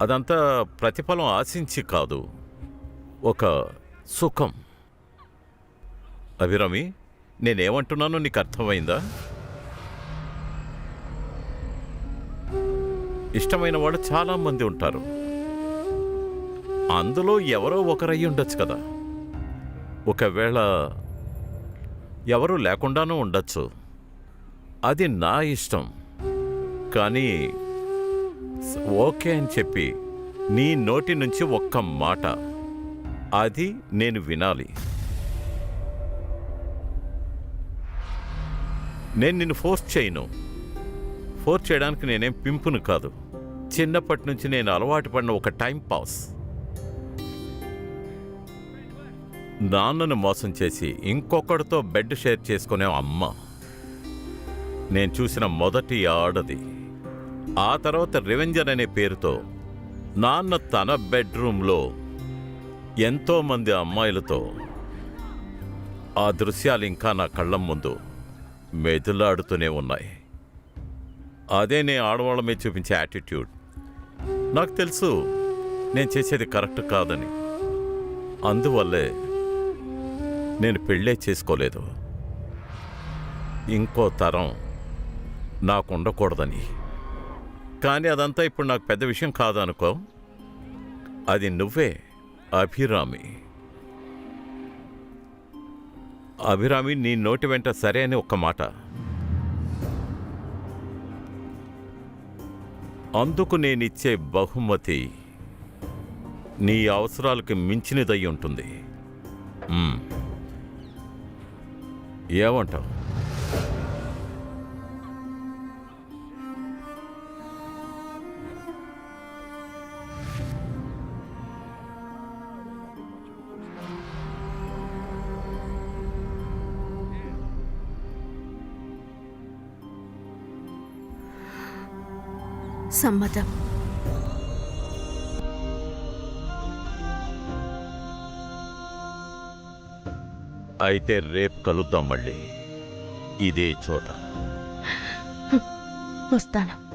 అదంతా ప్రతిఫలం ఆశించి కాదు. ఒక సుఖం. అభిరామి నేనేమంటున్నానో నీకు అర్థమైందా? ఇష్టమైన వాళ్ళు చాలామంది ఉంటారు. అందులో ఎవరో ఒకరయ్యి ఉండొచ్చు కదా. ఒకవేళ ఎవరు లేకుండానూ ఉండొచ్చు. అది నా ఇష్టం. కానీ ఓకే అని చెప్పి నీ నోటి నుంచి ఒక్క మాట. అది నేను వినాలి. నేను నిన్ను ఫోర్స్ చేయను. ఫోర్స్ చేయడానికి నేనేం పింపును కాదు. చిన్నప్పటి నుంచి నేను అలవాటు పడిన ఒక టైం పాస్. నాన్నను మోసం చేసి ఇంకొకరితో బెడ్ షేర్ చేసుకునే అమ్మ. నేను చూసిన మొదటి ఆడది. ఆ తర్వాత రివెంజర్ అనే పేరుతో నాన్న తన బెడ్రూమ్లో ఎంతోమంది అమ్మాయిలతో ఆ దృశ్యాలు ఇంకా నా కళ్ళ ముందు మెదులాడుతూనే ఉన్నాయి. అదే నేను ఆడవాళ్ళ మీద చూపించే యాటిట్యూడ్ నాకు తెలుసు నేను చేసేది కరెక్ట్ కాదని. అందువల్లే నేను పెళ్ళే చేసుకోలేదు. ఇంకో తరం నాకు ఉండకూడదని. కానీ అదంతా ఇప్పుడు నాకు పెద్ద విషయం కాదనుకో. అది నువ్వే అభిరామి. అభిరామి నీ నోటి వెంట సరే అని ఒక్క మాట. అందుకు నేనిచ్చే బహుమతి నీ అవసరాలకు మించినదై ఉంటుంది. ఏమంటావు? సమ్మతం. అయితే రేపు కలుద్దాం మళ్ళీ. ఇదే చోట. వస్తాను.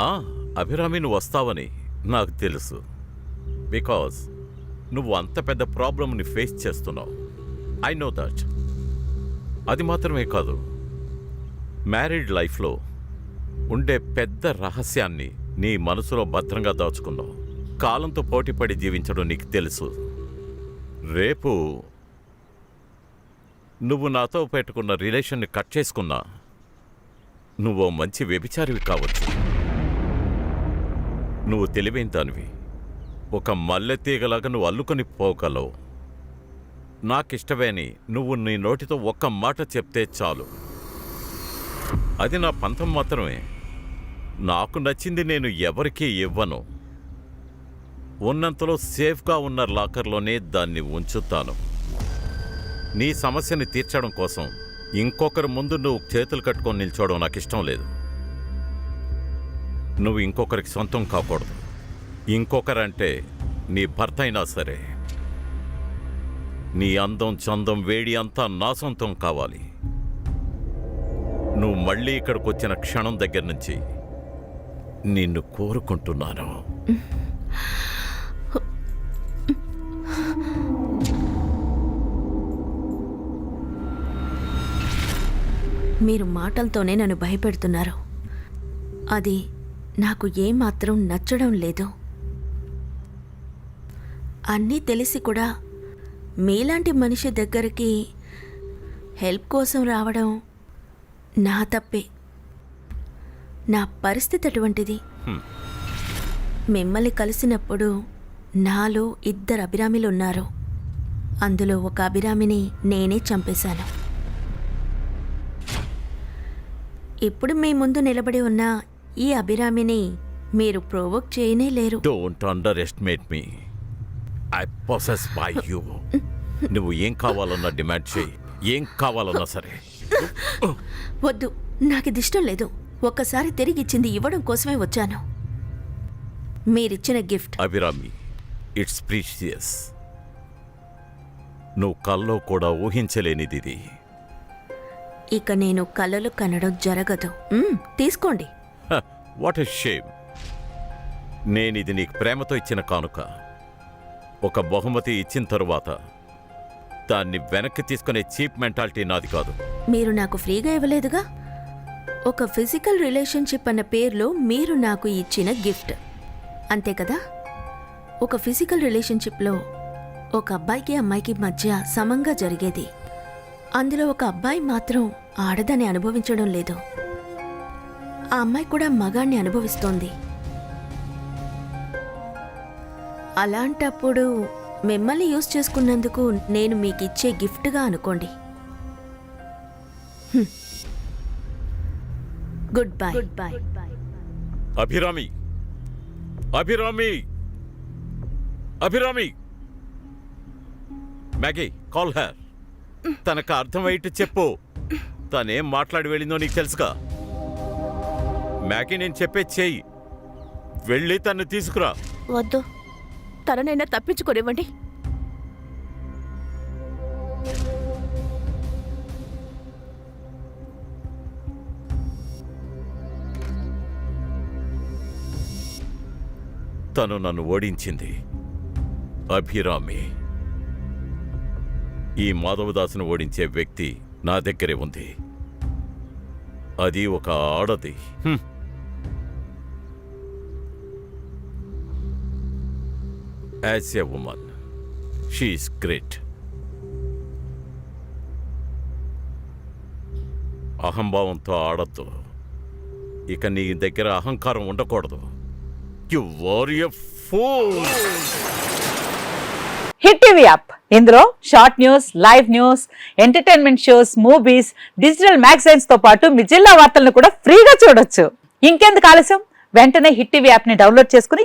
ఆ, అభిరామి నువ్వు వస్తావని నాకు తెలుసు. బికాజ్ నువ్వు అంత పెద్ద ప్రాబ్లమ్ని ఫేస్ చేస్తున్నావు. ఐ నో దట్ అది మాత్రమే కాదు. మ్యారీడ్ లైఫ్లో ఉండే పెద్ద రహస్యాన్ని నీ మనసులో భద్రంగా దాచుకున్నావు. కాలంతో పోటీపడి జీవించడం నీకు తెలుసు. రేపు నువ్వు నాతో పెట్టుకున్న రిలేషన్ని కట్ చేసుకున్నా నువ్వు మంచి వ్యభిచారివి కావచ్చు. నువ్వు తెలివైన దానివి. ఒక మల్లె తీగలాగా నువ్వు అల్లుకొని పోగలవు. నాకిష్టమేని నువ్వు నీ నోటితో ఒక్క మాట చెప్తే చాలు. అది నా పంతం మాత్రమే. నాకు నచ్చింది నేను ఎవరికీ ఇవ్వను. ఉన్నంతలో సేఫ్గా ఉన్న లాకర్లోనే దాన్ని ఉంచుతాను. నీ సమస్యని తీర్చడం కోసం ఇంకొకరి ముందు నువ్వు చేతులు కట్టుకొని నిల్చోవడం నాకు ఇష్టం లేదు. నువ్వు ఇంకొకరికి సొంతం కాకూడదు. ఇంకొకరంటే నీ భర్త అయినా సరే. నీ అందం చందం వేడి అంతా నా సొంతం కావాలి. నువ్వు మళ్ళీ ఇక్కడికి వచ్చిన క్షణం దగ్గర నుంచి నిన్ను కోరుకుంటున్నాను. మీరు మాటలతోనే నన్ను భయపెడుతున్నారు. అది నాకు ఏమాత్రం నచ్చడం లేదు. అన్నీ తెలిసి కూడా మీలాంటి మనిషి దగ్గరికి హెల్ప్ కోసం రావడం నా తప్పే. నా పరిస్థితి అటువంటిది. మిమ్మల్ని కలిసినప్పుడు నాలో ఇద్దరు అభిరామిలు ఉన్నారు. అందులో ఒక అభిరామిని నేనే చంపేశాను. ఇప్పుడు మీ ముందు నిలబడి ఉన్న ఈ అభిరామిని మీరు ప్రోవోక్ చేయనే లేరు. Don't underestimate me I possess by you నువ్వు ఏం కావాలన్నా డిమాండ్ చేయి. ఏం కావాలన్నా సరే. వద్దు. నాకు ఇది ఇష్టం లేదు. ఒక్కసారి తిరిగి ఇచ్చింది ఇవ్వడం కోసమే వచ్చాను. మీరిచ్చిన గిఫ్ట్. Abhirami it's precious. నువ్వు కల్లో కూడా ఊహించలేనిది ఇది. ఇక నేను కలలు కనడం జరగదు. మ్మ్, తీసుకోండి. What a shame. నేనిది నీకు ప్రేమతో ఇచ్చిన కానుక. ఒక బహుమతి ఇచ్చిన తరువాత దాన్ని వెనక్కి తీసుకునే చీప్ మెంటాలిటీ నాది కాదు. మీరు నాకు ఫ్రీగా ఇవ్వలేదుగా? ఒక ఫిజికల్ రిలేషన్షిప్ అన్న పేరులో మీరు నాకు ఇచ్చిన గిఫ్ట్. అంతే కదా? ఒక ఫిజికల్ రిలేషన్షిప్లో ఒక అబ్బాయికి అమ్మాయికి మధ్య సమంగా జరిగేది. అందులో ఒక అబ్బాయి మాత్రం ఆడదాన్ని అనుభవించడం లేదు. ఆ అమ్మాయి కూడా మగాణ్ణి అనుభవిస్తోంది. అలాంటప్పుడు మిమ్మల్ని యూజ్ చేసుకున్నందుకు నేను మీకు ఇచ్చే గిఫ్ట్గా అనుకోండి. Good bye good bye Abhirami. Abhirami. Abhirami. Maggie call her తనకు అర్థమయ్యేట్టు చెప్పు. తనేం మాట్లాడి వెళ్ళిందో నీకు తెలుసుగా. మ్యాగీ నేను చెప్పే చెయ్యి. వెళ్ళి తన్ని తీసుకురా. వద్దు. తననైనా తప్పించుకోనివ్వండి. తను నన్ను ఓడించింది. అభిరామి. ఈ మాధవదాసును ఓడించే వ్యక్తి నా దగ్గరే ఉంది. అది ఒక ఆడది. As a woman she is great అహంభావంతో ఆడద్దు. ఇక నీ దగ్గర అహంకారం ఉండకూడదు. You are a fool Hit TV app ఇందులో short news live news entertainment shows movies digital మ్యాగజైన్స్తో పాటు మీ జిల్లా వార్తలను కూడా ఫ్రీగా చూడొచ్చు. ఇంకెందుకు ఆలస్యం? వెంటనే హిట్ టీవీ యాప్ని డౌన్లోడ్ చేసుకుని